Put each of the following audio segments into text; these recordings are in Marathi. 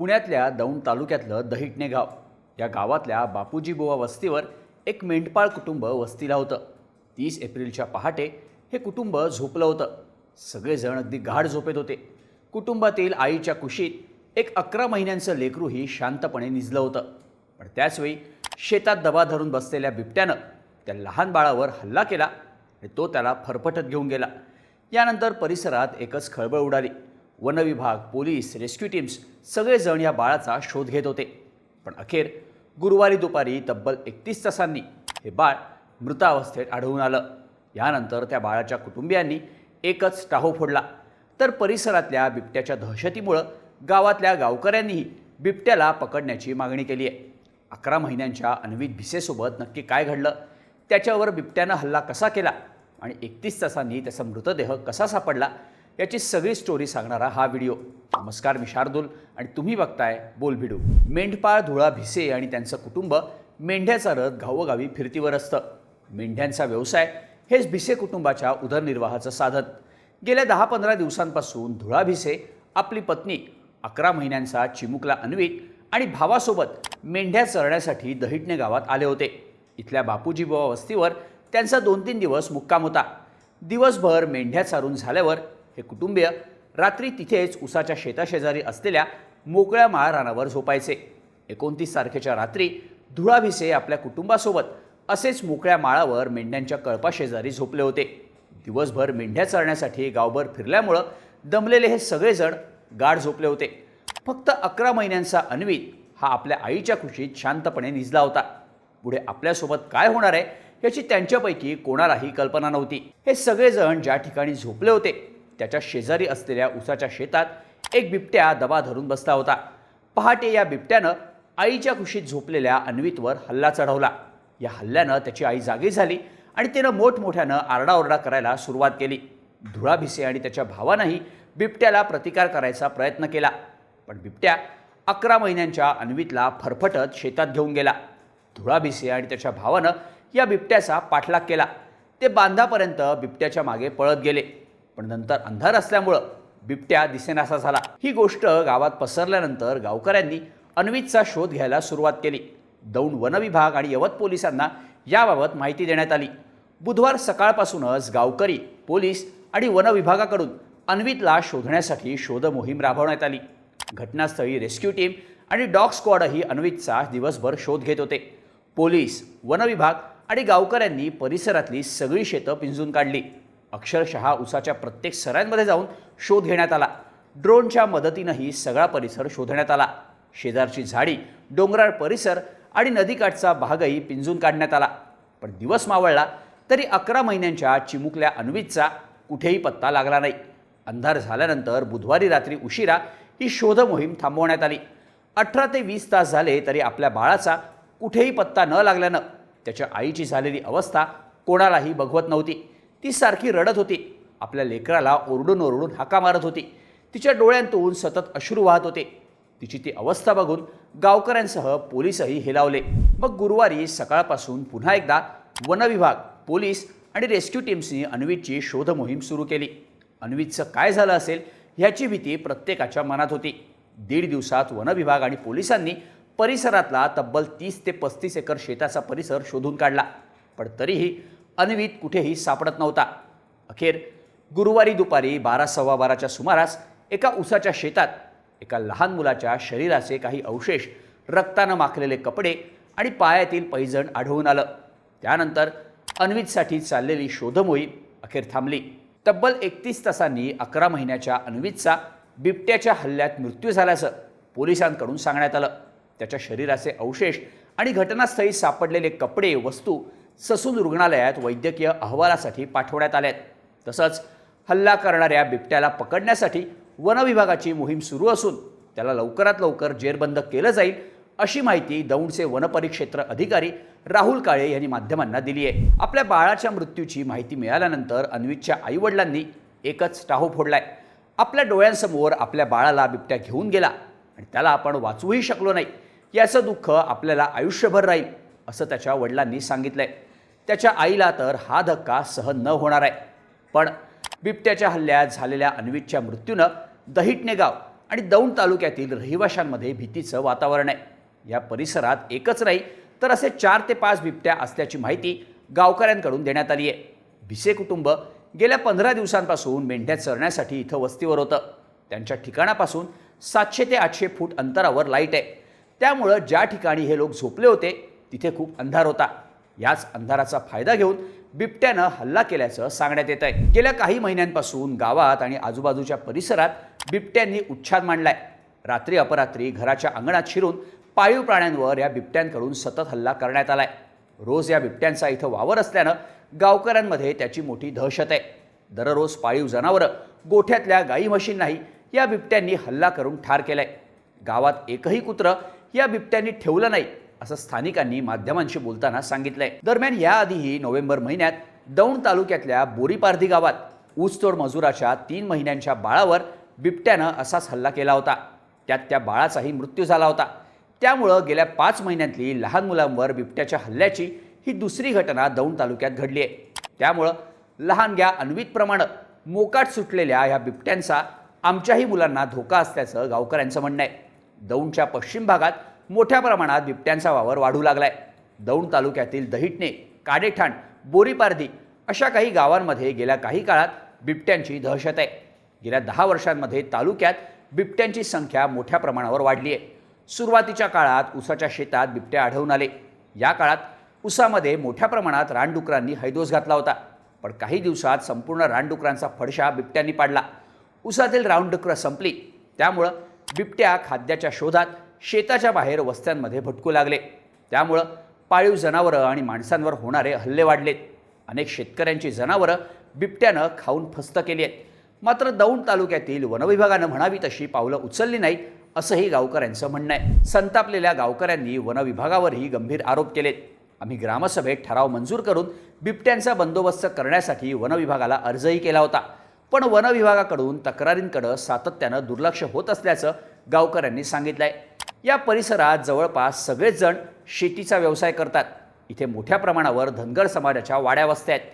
पुण्यातल्या दौंड तालुक्यातलं दहिटणे गाव. या गावातल्या बापूजी बुवा वस्तीवर एक मेंढपाळ कुटुंब वस्तीला होतं. तीस एप्रिलच्या पहाटे हे कुटुंब झोपलं होतं. सगळेजण अगदी गाढ झोपेत होते. कुटुंबातील आईच्या कुशीत एक अकरा महिन्यांचं लेकरूही शांतपणे निजलं होतं. पण त्याचवेळी शेतात दबा धरून बसलेल्या बिबट्यानं त्या लहान बाळावर हल्ला केला आणि तो त्याला फरफटत घेऊन गेला. यानंतर परिसरात एकच खळबळ उडाली. वनविभाग पोलीस रेस्क्यू टीम्स सगळेजण या बाळाचा शोध घेत होते. पण अखेर गुरुवारी दुपारी तब्बल एकतीस तासांनी हे बाळ मृतावस्थेत आढळून आलं. यानंतर त्या बाळाच्या कुटुंबियांनी एकच टाहो फोडला. तर परिसरातल्या बिबट्याच्या दहशतीमुळं गावातल्या गावकऱ्यांनीही बिबट्याला पकडण्याची मागणी केली आहे. अकरा महिन्यांच्या अन्वित भिसेसोबत नक्की काय घडलं? त्याच्यावर बिबट्यानं हल्ला कसा केला? आणि एकतीस तासांनी त्याचा मृतदेह कसा सापडला? याची सगळी स्टोरी सांगणारा हा व्हिडिओ नमस्कार मी शार्दूल आणि तुम्ही बघताय बोल भिडू. मेंढपाळ धुळा भिसे आणि त्यांचं कुटुंब मेंढ्या चारत गावोगावी फिरतीवर असतं. मेंढ्यांचा व्यवसाय हेच भिसे कुटुंबाच्या उदरनिर्वाहाचं साधन. गेल्या दहा पंधरा दिवसांपासून धुळा भिसे आपली पत्नी अकरा महिन्यांचा चिमुकला अन्वित आणि भावासोबत मेंढ्या चरण्यासाठी दहिटणे गावात आले होते. इथल्या बापूजी बुवा वस्तीवर त्यांचा दोन तीन दिवस मुक्काम होता. दिवसभर मेंढ्या चारून झाल्यावर हे कुटुंबीय रात्री तिथेच उसाच्या शेताशेजारी असलेल्या मोकळ्या माळरानावर झोपायचे. एकोणतीस तारखेच्या रात्री धुळा भिसे आपल्या कुटुंबासोबत असेच मोकळ्या माळावर मेंढ्यांच्या कळपाशेजारी झोपले होते. दिवसभर मेंढ्या चरण्यासाठी गावभर फिरल्यामुळं दमलेले हे सगळेजण गाढ झोपले होते. फक्त अकरा महिन्यांचा अन्वित हा आपल्या आईच्या खुशीत शांतपणे निजला होता. पुढे आपल्यासोबत काय होणार आहे याची त्यांच्यापैकी कोणालाही कल्पना नव्हती. हे सगळेजण ज्या ठिकाणी झोपले होते त्याच्या शेजारी असलेल्या उसाच्या शेतात एक बिबट्या दबा धरून बसला होता. पहाटे या बिबट्यानं आईच्या खुशीत झोपलेल्या अन्वितवर हल्ला चढवला. या हल्ल्यानं त्याची आई जागी झाली आणि तिनं मोठमोठ्यानं आरडाओरडा करायला सुरुवात केली. धुळा भिसे आणि त्याच्या भावानंही बिबट्याला प्रतिकार करायचा प्रयत्न केला. पण बिबट्या अकरा महिन्यांच्या अन्वितला फरफटत शेतात घेऊन गेला. धुळा भिसे आणि त्याच्या भावानं या बिबट्याचा पाठलाग केला. ते बांधापर्यंत बिबट्याच्या मागे पळत गेले. पण नंतर अंधार असल्यामुळं बिबट्या दिसेनासा झाला. ही गोष्ट गावात पसरल्यानंतर गावकऱ्यांनी अन्वितचा शोध घ्यायला सुरुवात केली. दौंड वनविभाग आणि यवत पोलिसांना याबाबत माहिती देण्यात आली. बुधवार सकाळपासूनच गावकरी पोलीस आणि वनविभागाकडून अन्वितला शोधण्यासाठी शोध मोहीम राबवण्यात आली. घटनास्थळी रेस्क्यू टीम आणि डॉग स्क्वॉडही अन्वितचा दिवसभर शोध घेत होते. पोलीस वनविभाग आणि गावकऱ्यांनी परिसरातली सगळी शेतं पिंजून काढली. अक्षरशः उसाच्या प्रत्येक सरांमध्ये जाऊन शोध घेण्यात आला. ड्रोनच्या मदतीनंही सगळा परिसर शोधण्यात आला. शेजारची झाडी डोंगराळ परिसर आणि नदीकाठचा भागही पिंजून काढण्यात आला. पण दिवस मावळला तरी अकरा महिन्यांच्या चिमुकल्या अन्वितचा कुठेही पत्ता लागला नाही. अंधार झाल्यानंतर बुधवारी रात्री उशिरा ही शोध मोहीम थांबवण्यात आली. अठरा ते वीस तास झाले तरी आपल्या बाळाचा कुठेही पत्ता न लागल्यानं त्याच्या आईची झालेली अवस्था कोणालाही बघवत नव्हती. ती सारखी रडत होती. आपल्या लेकराला ओरडून ओरडून हाका मारत होती. तिच्या डोळ्यांतून सतत अश्रू वाहत होते. तिची ती अवस्था बघून गावकऱ्यांसह पोलीसही हेलावले. मग गुरुवारी सकाळपासून पुन्हा एकदा वनविभाग पोलीस आणि रेस्क्यू टीम्सनी अन्वितची शोध मोहीम सुरू केली. अन्वितचं काय झालं असेल ह्याची भीती प्रत्येकाच्या मनात होती. दीड दिवसात वनविभाग आणि पोलिसांनी परिसरातला तब्बल तीस ते पस्तीस एकर शेताचा परिसर शोधून काढला. पण तरीही अन्वित कुठेही सापडत नव्हता. अखेर गुरुवारी दुपारी बारा सव्वा बाराच्या सुमारास एका उसाच्या शेतात एका लहान मुलाच्या शरीराचे काही अवशेष रक्तानं माखलेले कपडे आणि पायातील पैजण आढळून आलं. त्यानंतर अन्वितसाठी चाललेली शोधमोहीम अखेर थांबली. तब्बल एकतीस तासांनी अकरा महिन्याच्या अन्वितचा बिबट्याच्या हल्ल्यात मृत्यू झाल्याचं पोलिसांकडून सांगण्यात आलं. त्याच्या शरीराचे अवशेष आणि घटनास्थळी सापडलेले कपडे वस्तू ससून रुग्णालयात वैद्यकीय अहवालासाठी पाठवण्यात आल्या आहेत तसंच हल्ला करणाऱ्या बिबट्याला पकडण्यासाठी वनविभागाची मोहीम सुरू असून त्याला लवकरात लवकर जेरबंद केलं जाईल अशी माहिती दौंडचे वनपरिक्षेत्र अधिकारी राहुल काळे यांनी माध्यमांना दिली आहे. आपल्या बाळाच्या मृत्यूची माहिती मिळाल्यानंतर अन्वितच्या आईवडिलांनी एकच टाहो फोडलाय. आपल्या डोळ्यांसमोर आपल्या बाळाला बिबट्या घेऊन गेला आणि त्याला आपण वाचवूही शकलो नाही. याचं दुःख आपल्याला आयुष्यभर राहील असं त्याच्या वडिलांनी सांगितलं आहे त्याच्या आईला तर हा धक्का सहन न होणार आहे. पण बिबट्याच्या हल्ल्यात झालेल्या अन्वितच्या मृत्यूनं दहिटणे गाव आणि दौंड तालुक्यातील रहिवाशांमध्ये भीतीचं वातावरण आहे. या परिसरात एकच नाही तर असे चार ते पाच बिबट्या असल्याची माहिती गावकऱ्यांकडून देण्यात आली आहे. भिसे कुटुंब गेल्या पंधरा दिवसांपासून मेंढ्या चरण्यासाठी इथं वस्तीवर होतं. त्यांच्या ठिकाणापासून सातशे ते आठशे फूट अंतरावर लाइट आहे. त्यामुळं ज्या ठिकाणी हे लोक झोपले होते तिथे खूप अंधार होता. याच अंधाराचा फायदा घेऊन बिबट्यानं हल्ला केल्याचं सांगण्यात येत आहे. गेल्या काही महिन्यांपासून गावात आणि आजूबाजूच्या परिसरात बिबट्यांनी उच्छाद मांडलाय. रात्री अपरात्री घराच्या अंगणात शिरून पाळीव प्राण्यांवर या बिबट्यांकडून सतत हल्ला करण्यात आलाय. रोज या बिबट्यांचा इथं वावर असल्यानं गावकऱ्यांमध्ये त्याची मोठी दहशत आहे. दररोज पाळीव जनावरं गोठ्यातल्या गाई म्हशींनाही या बिबट्यांनी हल्ला करून ठार केलाय. गावात एकही कुत्रं या बिबट्यांनी ठेवलं नाही. असं स्थानिकांनी माध्यमांशी बोलताना सांगितलंय. दरम्यान याआधीही नोव्हेंबर महिन्यात दौंड तालुक्यातल्या बोरीपारधी गावात ऊसतोड मजुराच्या तीन महिन्यांच्या बाळावर बिबट्यानं असाच हल्ला केला होता. त्यात त्या बाळाचाही मृत्यू झाला होता. त्यामुळं गेल्या पाच महिन्यातली लहान मुलांवर बिबट्याच्या हल्ल्याची ही दुसरी घटना दौंड तालुक्यात घडली आहे त्यामुळं लहानग्या अन्वितप्रमाणे मोकाट सुटलेल्या ह्या बिबट्यांचा आमच्याही मुलांना धोका असल्याचं गावकऱ्यांचं म्हणणं आहे दौंडच्या पश्चिम भागात मोठ्या प्रमाणात बिबट्यांचा वावर वाढू लागलाय. दौंड तालुक्यातील दहिटणे काडेठाण बोरीपारधी अशा काही गावांमध्ये गेल्या काही काळात बिबट्यांची दहशत आहे. गेल्या दहा वर्षांमध्ये तालुक्यात बिबट्यांची संख्या मोठ्या प्रमाणावर वाढली आहे सुरुवातीच्या काळात ऊसाच्या शेतात बिबटे आढळून आले. या काळात ऊसामध्ये मोठ्या प्रमाणात रानडुकरांनी हैदोस घातला होता. पण काही दिवसात संपूर्ण रानडुकरांचा फडशा बिबट्यांनी पाडला. ऊसातील रानडुकरं संपली. त्यामुळं बिबट्या खाद्याच्या शोधात शेताच्या बाहेर वस्त्यांमध्ये भटकू लागले. त्यामुळं पाळीव जनावरं आणि माणसांवर होणारे हल्ले वाढलेत. अनेक शेतकऱ्यांची जनावरं बिबट्यानं खाऊन फस्त केली आहेत. मात्र दौंड तालुक्यातील वनविभागानं म्हणावी तशी पावलं उचलली नाहीत असंही गावकऱ्यांचं म्हणणं आहे. संतापलेल्या गावकऱ्यांनी वनविभागावरही गंभीर आरोप केलेत. आम्ही ग्रामसभेत ठराव मंजूर करून बिबट्यांचा बंदोबस्त करण्यासाठी वनविभागाला अर्जही केला होता. पण वनविभागाकडून तक्रारींकडं सातत्यानं दुर्लक्ष होत असल्याचं गावकऱ्यांनी सांगितलं आहे या परिसरात जवळपास सगळेच जण शेतीचा व्यवसाय करतात. इथे मोठ्या प्रमाणावर धनगर समाजाच्या वाड्या वस्त्या आहेत.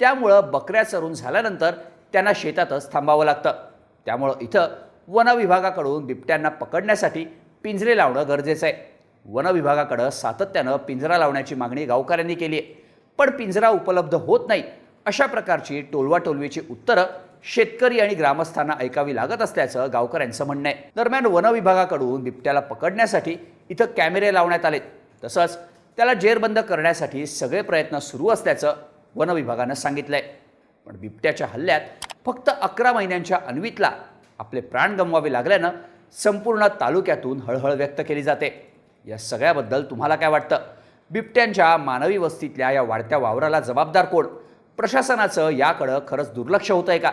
त्यामुळं बकऱ्या चरून झाल्यानंतर त्यांना शेतातच थांबावं लागतं. त्यामुळं इथं वनविभागाकडून बिबट्यांना पकडण्यासाठी पिंजरे लावणं गरजेचं आहे. वनविभागाकडं सातत्यानं पिंजरा लावण्याची मागणी गावकऱ्यांनी केली आहे. पण पिंजरा उपलब्ध होत नाही अशा प्रकारची टोलवाटोलवीची उत्तरं शेतकरी आणि ग्रामस्थांना ऐकावी लागत असल्याचं गावकऱ्यांचं म्हणणं आहे. दरम्यान वनविभागाकडून बिबट्याला पकडण्यासाठी इथं कॅमेरे लावण्यात आले तसंच त्याला जेरबंद करण्यासाठी सगळे प्रयत्न सुरू असल्याचं वनविभागानं सांगितलंय. पण बिबट्याच्या हल्ल्यात फक्त अकरा महिन्यांच्या अन्वितला आपले प्राण गमवावे लागल्यानं संपूर्ण तालुक्यातून हळहळ व्यक्त केली जाते. या सगळ्याबद्दल तुम्हाला काय वाटतं? बिबट्यांच्या मानवी वस्तीतल्या या वाढत्या वावराला जबाबदार कोण? प्रशासनाचं याकडं खरंच दुर्लक्ष होतं आहे का?